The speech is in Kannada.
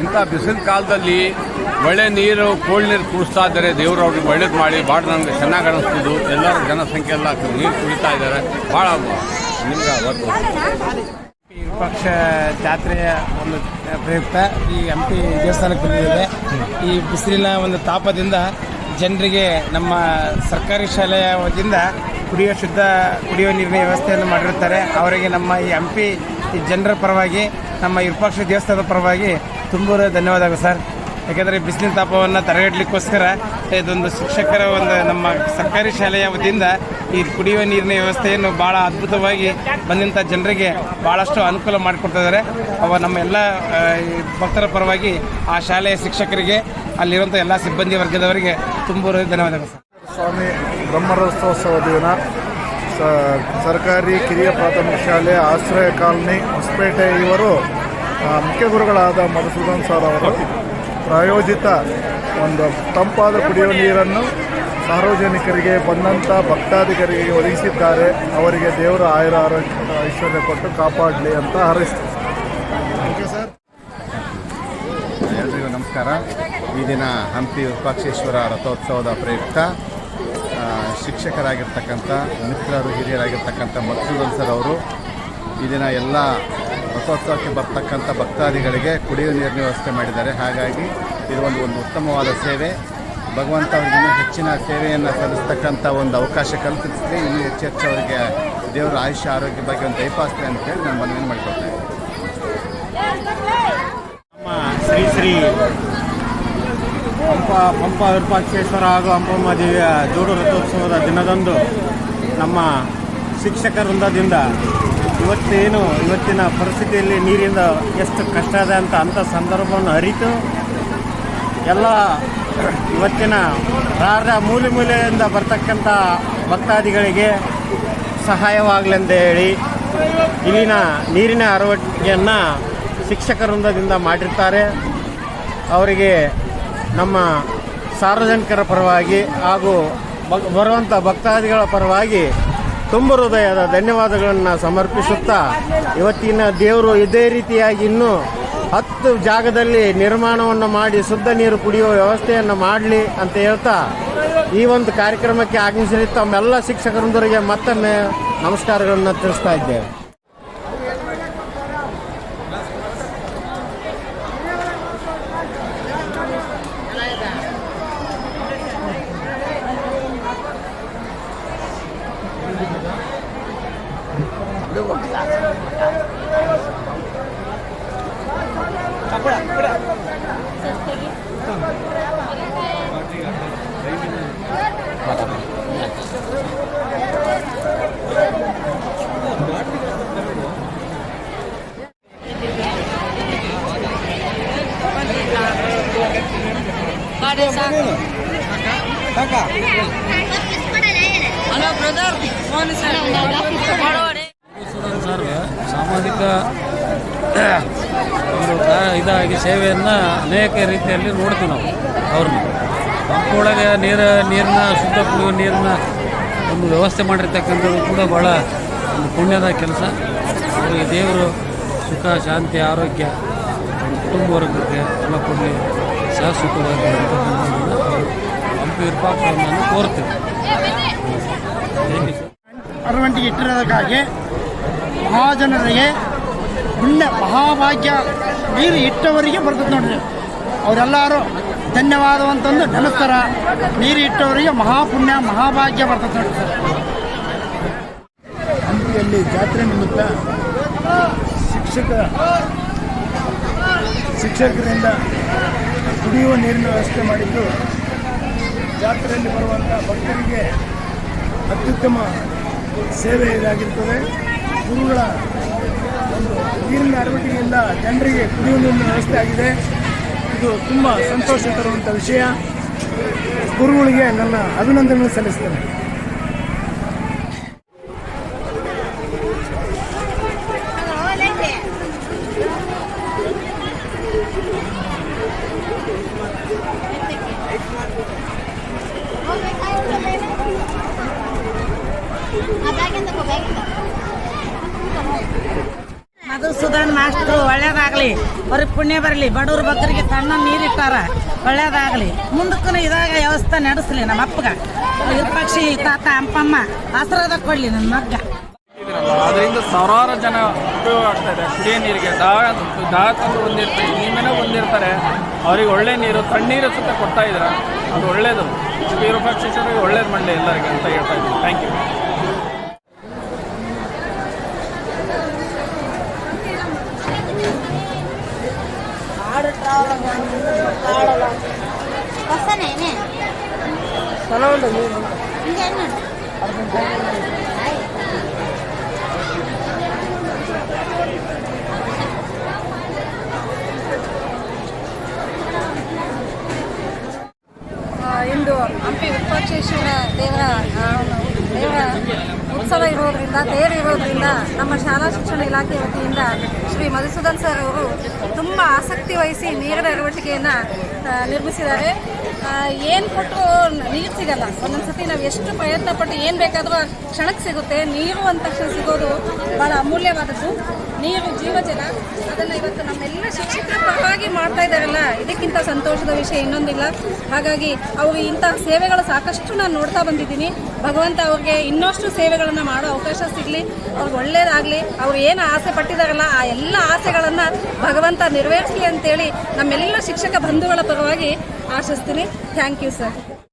ಇಂಥ ಬಿಸಿಲು ಕಾಲದಲ್ಲಿ ಒಳ್ಳೆ ನೀರು ಕೋಲ್ಡ್ ನೀರು ಕುಡಿಸ್ತಾ ಇದ್ದಾರೆ. ದೇವರು ಅವ್ರಿಗೆ ಒಳ್ಳೇದು ಮಾಡಿ ಭಾಳ ನಮಗೆ ಚೆನ್ನಾಗಿ ಅನಿಸ್ತಿದ್ದು ಎಲ್ಲರೂ ಜನಸಂಖ್ಯೆ ಎಲ್ಲ ನೀರು ಕುಡಿತಾ ಇದ್ದಾರೆ. ಭಾಳ ನಿಮ್ಗೆ ವಿಪಕ್ಷ ಜಾತ್ರೆಯ ಒಂದು ಪ್ರಯುಕ್ತ ಈ ಹಂಪಿ ದೇವಸ್ಥಾನಕ್ಕೆ ಬಂದಿದ್ದೇವೆ. ಈ ಬಿಸಿಲಿನ ಒಂದು ತಾಪದಿಂದ ಜನರಿಗೆ ನಮ್ಮ ಸರ್ಕಾರಿ ಶಾಲೆಯ ವತಿಯಿಂದ ಕುಡಿಯೋ ಶುದ್ಧ ಕುಡಿಯುವ ನೀರಿನ ವ್ಯವಸ್ಥೆಯನ್ನು ಮಾಡಿರುತ್ತಾರೆ. ಅವರಿಗೆ ನಮ್ಮ ಈ ಹಂಪಿ ಜನರ ಪರವಾಗಿ ನಮ್ಮ ವಿರೂಪಾಕ್ಷ ದೇವಸ್ಥಾನದ ಪರವಾಗಿ ತುಂಬ ಧನ್ಯವಾದಗಳು ಸರ್. ಯಾಕೆಂದರೆ ಬಿಸಿಲಿನ ತಾಪವನ್ನು ತಡೆಗಟ್ಟಲಿಕ್ಕೋಸ್ಕರ ಇದೊಂದು ಶಿಕ್ಷಕರ ಒಂದು ನಮ್ಮ ಸರ್ಕಾರಿ ಶಾಲೆಯ ವತಿಯಿಂದ ಈ ಕುಡಿಯುವ ನೀರಿನ ವ್ಯವಸ್ಥೆಯನ್ನು ಭಾಳ ಅದ್ಭುತವಾಗಿ ಬಂದಂಥ ಜನರಿಗೆ ಭಾಳಷ್ಟು ಅನುಕೂಲ ಮಾಡಿಕೊಡ್ತಿದ್ದಾರೆ ಅವ ನಮ್ಮ ಎಲ್ಲ ಭಕ್ತರ ಪರವಾಗಿ ಆ ಶಾಲೆಯ ಶಿಕ್ಷಕರಿಗೆ ಅಲ್ಲಿರುವಂಥ ಎಲ್ಲ ಸಿಬ್ಬಂದಿ ವರ್ಗದವರಿಗೆ ತುಂಬ ಧನ್ಯವಾದಗಳು ಸರ್. ಸ್ವಾಮಿ ಬ್ರಹ್ಮರಥೋತ್ಸವ ದಿನ. ಸರ್ಕಾರಿ ಕಿರಿಯ ಪ್ರಾಥಮಿಕ ಶಾಲೆ, ಆಶ್ರಯ ಕಾಲನಿ, ಹೊಸಪೇಟೆ ಇವರು ಮುಖ್ಯ ಗುರುಗಳಾದ ಮಧುಸೂದನ್ ಸರ್ ಅವರು ಪ್ರಾಯೋಜಿತ ಒಂದು ತಂಪಾದ ಕುಡಿಯುವ ನೀರನ್ನು ಸಾರ್ವಜನಿಕರಿಗೆ ಬಂದಂಥ ಭಕ್ತಾದಿಗರಿಗೆ ಒದಗಿಸಿದ್ದಾರೆ. ಅವರಿಗೆ ದೇವರ ಆಯುರ ಆರೋಗ್ಯ, ಐಶ್ವರ್ಯ ಕೊಟ್ಟು ಕಾಪಾಡಲಿ ಅಂತ ಹಾರೈಸ್ತೀವಿ. You sir. ಎಲ್ರಿಗೂ ನಮಸ್ಕಾರ. ಈ ದಿನ ಹಂಪಿ ವಿರೂಪಾಕ್ಷೇಶ್ವರ ರಥೋತ್ಸವದ ಪ್ರಯುಕ್ತ ಶಿಕ್ಷಕರಾಗಿರ್ತಕ್ಕಂಥ, ಮಿತ್ರರು, ಹಿರಿಯರಾಗಿರ್ತಕ್ಕಂಥ ಮಕ್ಸೂದನ್ ಸರ್ ಅವರು ಈ ದಿನ ಎಲ್ಲ ರಥೋತ್ಸವಕ್ಕೆ ಬರ್ತಕ್ಕಂಥ ಭಕ್ತಾದಿಗಳಿಗೆ ಕುಡಿಯುವ ನೀರಿನ ವ್ಯವಸ್ಥೆ ಮಾಡಿದ್ದಾರೆ. ಹಾಗಾಗಿ ಇದು ಒಂದು ಒಂದು ಉತ್ತಮವಾದ ಸೇವೆ. ಭಗವಂತ ಅವರಿಗೆ ಹೆಚ್ಚಿನ ಸೇವೆಯನ್ನು ಸಲ್ಲಿಸ್ತಕ್ಕಂಥ ಒಂದು ಅವಕಾಶ ಕಲ್ಪಿಸಿದ್ರೆ ಇನ್ನೂ ಹೆಚ್ಚು ಹೆಚ್ಚು ಅವರಿಗೆ ದೇವರ ಆಯುಷ್ಯ, ಆರೋಗ್ಯ ಬಗ್ಗೆ ಒಂದು ದಯಪಾಸ್ತೆ ಅಂತೇಳಿ ನಾನು ಮನವಿ ಮಾಡ್ಕೊಳ್ತಾ ನಮ್ಮ ಶ್ರೀ ಶ್ರೀ ಪಂಪ ಪಂಪ ವಿರೂಪಾಕ್ಷೇಶ್ವರ ಹಾಗೂ ಹಂಪಮ್ಮ ದೇವಿಯ ಜೋಡು ರಥೋತ್ಸವದ ದಿನದಂದು ನಮ್ಮ ಶಿಕ್ಷಕ ವೃಂದದಿಂದ ಇವತ್ತೇನು ಇವತ್ತಿನ ಪರಿಸ್ಥಿತಿಯಲ್ಲಿ ನೀರಿಂದ ಎಷ್ಟು ಕಷ್ಟ ಇದೆ ಅಂತ ಅಂಥ ಸಂದರ್ಭವನ್ನು ಅರಿತು ಎಲ್ಲ ಇವತ್ತಿನ ರಾರ ಮೂಲೆ ಮೂಲೆಯಿಂದ ಬರ್ತಕ್ಕಂಥ ಭಕ್ತಾದಿಗಳಿಗೆ ಸಹಾಯವಾಗಲೆಂದು ಹೇಳಿ ಇಲ್ಲಿನ ನೀರಿನ ಅರವಟ್ಟಿಗೆಯನ್ನು ಶಿಕ್ಷಕ ವೃಂದದಿಂದ ಮಾಡಿರ್ತಾರೆ. ಅವರಿಗೆ ನಮ್ಮ ಸಾರ್ವಜನಿಕರ ಪರವಾಗಿ ಹಾಗೂ ಬರುವಂಥ ಭಕ್ತಾದಿಗಳ ಪರವಾಗಿ ತುಂಬ ಹೃದಯದ ಧನ್ಯವಾದಗಳನ್ನು ಸಮರ್ಪಿಸುತ್ತಾ ಇವತ್ತಿನ ದೇವರು ಇದೇ ರೀತಿಯಾಗಿ ಇನ್ನೂ ಹತ್ತು ಜಾಗದಲ್ಲಿ ನಿರ್ಮಾಣವನ್ನು ಮಾಡಿ ಶುದ್ಧ ನೀರು ಕುಡಿಯುವ ವ್ಯವಸ್ಥೆಯನ್ನು ಮಾಡಲಿ ಅಂತ ಹೇಳ್ತಾ ಈ ಒಂದು ಕಾರ್ಯಕ್ರಮಕ್ಕೆ ಆಗಮಿಸಲಿ ತಮ್ಮೆಲ್ಲ ಶಿಕ್ಷಕರೊಂದರಿಗೆ ಮತ್ತೊಮ್ಮೆ ನಮಸ್ಕಾರಗಳನ್ನು ತಿಳಿಸ್ತಾ ಇದ್ದೇವೆ. ಸರ್ಗೆ ಸಾಮಾಜಿಕ ಇದಾಗಿ ಸೇವೆಯನ್ನು ಅನೇಕ ರೀತಿಯಲ್ಲಿ ನೋಡ್ತೀವಿ ನಾವು ಅವ್ರನ್ನ. ಪಂಪೊಳಗೆ ನೀರು ನೀರನ್ನ ಶುದ್ಧ ಕುಡಿಯುವ ನೀರಿನ ಒಂದು ವ್ಯವಸ್ಥೆ ಮಾಡಿರ್ತಕ್ಕಂಥದ್ದು ಕೂಡ ಭಾಳ ಒಂದು ಪುಣ್ಯದ ಕೆಲಸ. ಅವರಿಗೆ ದೇವರು ಸುಖ, ಶಾಂತಿ, ಆರೋಗ್ಯ ಕುಟುಂಬ ವರ್ಗಕ್ಕೆ ಎಲ್ಲ ಕೊಡಲಿ ಅವರು ಹಂಪಿ ವಿರೂಪಾಕ್ಷವನ್ನು ಕೋರ್ತೇವೆ ಅರವಂಟಿಗೆ ಇಟ್ಟಿರೋದಕ್ಕಾಗಿ ಮಹಾಜನರಿಗೆ ಪುಣ್ಯ ಮಹಾಭಾಗ್ಯ ನೀರು ಇಟ್ಟವರಿಗೆ ಬರ್ತದೆ ನೋಡ್ರಿ. ಅವರೆಲ್ಲರೂ ಧನ್ಯವಾದವಂತಂದು ನೆನೆಸ್ತಾರ ನೀರು ಇಟ್ಟವರಿಗೆ ಮಹಾಪುಣ್ಯ, ಮಹಾಭಾಗ್ಯ ಬರ್ತದೆ ನೋಡ್ರಿ. ಸರ್ ಹಂಪಿಯಲ್ಲಿ ಜಾತ್ರೆ ನಿಮಿತ್ತ ಶಿಕ್ಷಕ, ಶಿಕ್ಷಕರಿಂದ ಕುಡಿಯುವ ನೀರಿನ ವ್ಯವಸ್ಥೆ ಮಾಡಿದ್ದು, ಜಾತ್ರೆಯಲ್ಲಿ ಬರುವಂಥ ಭಕ್ತರಿಗೆ ಅತ್ಯುತ್ತಮ ಸೇವೆ ಇದಾಗಿರ್ತದೆ. ಗುರುಗಳ ಒಂದು ನೀರಿನ ಅರವಟಿಗೆಯಿಂದ ಜನರಿಗೆ ಕುಡಿಯುವ ನೀರಿನ ವ್ಯವಸ್ಥೆ ಆಗಿದೆ. ಇದು ತುಂಬ ಸಂತೋಷ ತರುವಂಥ ವಿಷಯ. ಗುರುಗಳಿಗೆ ನನ್ನ ಅಭಿನಂದನೆ ಸಲ್ಲಿಸ್ತೇನೆ. ಮಧುಸೂದನ್ ಮಾಸ್ಟ್ರು, ಒಳ್ಳೇದಾಗಲಿ. ಅವ್ರಿಗೆ ಪುಣ್ಯ ಬರಲಿ. ಬಡವ್ರ ಬಗ್ಗರಿಗೆ ತಣ್ಣ ನೀರಿಟ್ಟಾರ, ಒಳ್ಳೇದಾಗಲಿ. ಮುಂದಕ್ಕೂ ಇದಾಗ ವ್ಯವಸ್ಥೆ ನಡೆಸಲಿ ನಮ್ಮ ಅಪ್ಪಗ. ಪಕ್ಷಿ ತಾತ ಅಂಪಮ್ಮ ಆಶೀರ್ವಾದ ಕೊಡಲಿ ನನ್ನ ಮಗ್ಗ. ಅದರಿಂದ ಸಾವಿರಾರು ಜನ ಉಪಯೋಗ ಆಗ್ತಾ ಇದೆ. ಕುಡಿಯೋ ನೀರಿಗೆ ದಾಹ ದಾಹಕಂದು ಹೊಂದಿರ್ತಾರೆ. ಬಂದಿರ್ತಾರೆ ಹೊಂದಿರ್ತಾರೆ. ಅವ್ರಿಗೆ ಒಳ್ಳೆ ನೀರು, ತಣ್ಣೀರು ಸುತ್ತ ಕೊಡ್ತಾ ಇದ್ದಾರೆ. ಅದು ಒಳ್ಳೇದು. ವಿರೂಪಾಕ್ಷೇಶ್ವರಿಗೆ ಒಳ್ಳೇದು ಮಾಡಲಿ ಎಲ್ಲರಿಗೆ ಅಂತ ಹೇಳ್ತಾ ಇದ್ದೀನಿ. ಥ್ಯಾಂಕ್ ಯು ಆ, ಇಂದು ಹಂಪಿ ವಿಪಕ್ಷೇಶ್ವರ ದೇವರ ದೇವರ ಉತ್ಸವ ಇರೋದ್ರಿಂದ ತೇರು ಇರೋದ್ರಿಂದ ನಮ್ಮ ಶಾಲಾ ಶಿಕ್ಷಣ ಇಲಾಖೆ ವತಿಯಿಂದ ಶ್ರೀ ಮಧುಸೂದನ್ ಸರ್ ಅವರು ತುಂಬ ಆಸಕ್ತಿ ವಹಿಸಿ ನೀರಿನ ಅಳವಡಿಕೆಯನ್ನು ನಿರ್ಮಿಸಿದ್ದಾರೆ. ಏನು ಕೊಟ್ಟರು ನೀರು ಸಿಗಲ್ಲ. ಒಂದೊಂದು ಸತಿ ನಾವು ಎಷ್ಟು ಪ್ರಯತ್ನ ಪಟ್ಟು ಏನು ಬೇಕಾದರೂ ಕ್ಷಣಕ್ಕೆ ಸಿಗುತ್ತೆ. ನೀರು ಅಂದ ತಕ್ಷಣ ಸಿಗೋದು ಭಾಳ ಅಮೂಲ್ಯವಾದದ್ದು. ನೀರು, ಜೀವಜಲ ಅದನ್ನ ಇವತ್ತು ನಮ್ಮೆಲ್ಲ ಶಿಕ್ಷಕರ ಪರವಾಗಿ ಮಾಡ್ತಾ ಇದ್ದಾರಲ್ಲ, ಇದಕ್ಕಿಂತ ಸಂತೋಷದ ವಿಷಯ ಇನ್ನೊಂದಿಲ್ಲ. ಹಾಗಾಗಿ ಅವರು ಇಂತಹ ಸೇವೆಗಳು ಸಾಕಷ್ಟು ನಾನು ನೋಡ್ತಾ ಬಂದಿದ್ದೀನಿ. ಭಗವಂತ ಅವ್ರಿಗೆ ಇನ್ನಷ್ಟು ಸೇವೆಗಳನ್ನು ಮಾಡೋ ಅವಕಾಶ ಸಿಗಲಿ, ಅವ್ರಿಗೆ ಒಳ್ಳೇದಾಗಲಿ, ಅವ್ರು ಏನು ಆಸೆ ಪಟ್ಟಿದಾರಲ್ಲ, ಆ ಎಲ್ಲ ಆಸೆಗಳನ್ನು ಭಗವಂತ ನೆರವೇರಿಸಲಿ ಅಂತೇಳಿ ನಮ್ಮೆಲ್ಲ ಶಿಕ್ಷಕ ಬಂಧುಗಳ ಪರವಾಗಿ ಆಶಿಸ್ತೀನಿ. Thank you sir